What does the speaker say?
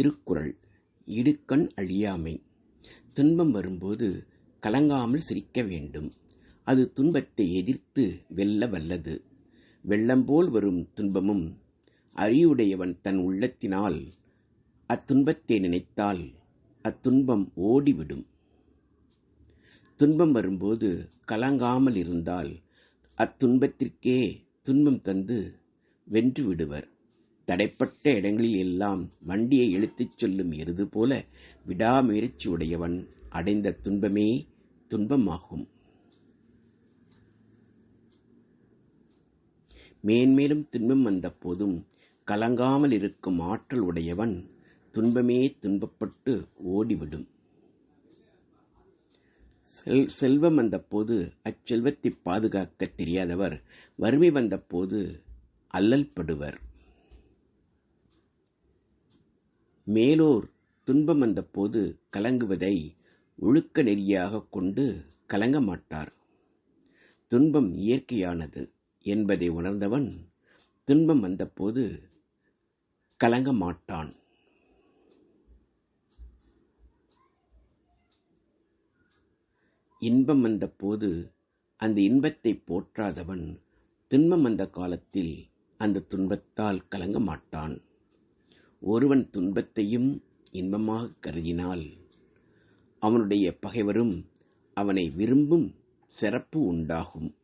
திருக்குறள் இடுக்கண் அழியாமை. துன்பம் வரும்போது கலங்காமல் சிரிக்க வேண்டும். அது துன்பத்தை எதிர்த்து வெல்ல வல்லது. வெள்ளம் போல் வரும் துன்பமும் அறிவுடையவன் தன் உள்ளத்தினால் அத்துன்பத்தை நினைத்தால் அத்துன்பம் ஓடிவிடும். துன்பம் வரும்போது கலங்காமல் இருந்தால் அத்துன்பத்திற்கே துன்பம் தந்து வென்று விடுவர். தடைப்பட்ட இடங்களில் எல்லாம் வண்டியை இழுத்துச் செல்லும் எருது போல விடாமுயற்சி உடையவன் அடைந்த துன்பமே துன்பமாகும். மேன்மேலும் துன்பம் வந்த போதும் கலங்காமல் இருக்கும் ஆற்றல் உடையவன் துன்பமே துன்பப்பட்டு ஓடிவிடும். செல் செல்வம் வந்தபோது அச்செல்வத்தை பாதுகாக்க தெரியாதவர் வறுமை வந்தபோது அல்லல் மேலோர் துன்பம் வந்தபோது கலங்குவதை ஒழுக்க நெறியாக கொண்டு கலங்க மாட்டார். துன்பம் இயற்கையானது என்பதை உணர்ந்தவன் துன்பம் வந்தபோது கலங்க மாட்டான். இன்பம் வந்தபோது அந்த இன்பத்தை போற்றாதவன் துன்பம் வந்த காலத்தில் அந்த துன்பத்தால் கலங்க மாட்டான். ஒருவன் துன்பத்தையும் இன்பமாக கருதினால் அவனுடைய பகைவரும் அவனை விரும்பும் சிறப்பு உண்டாகும்.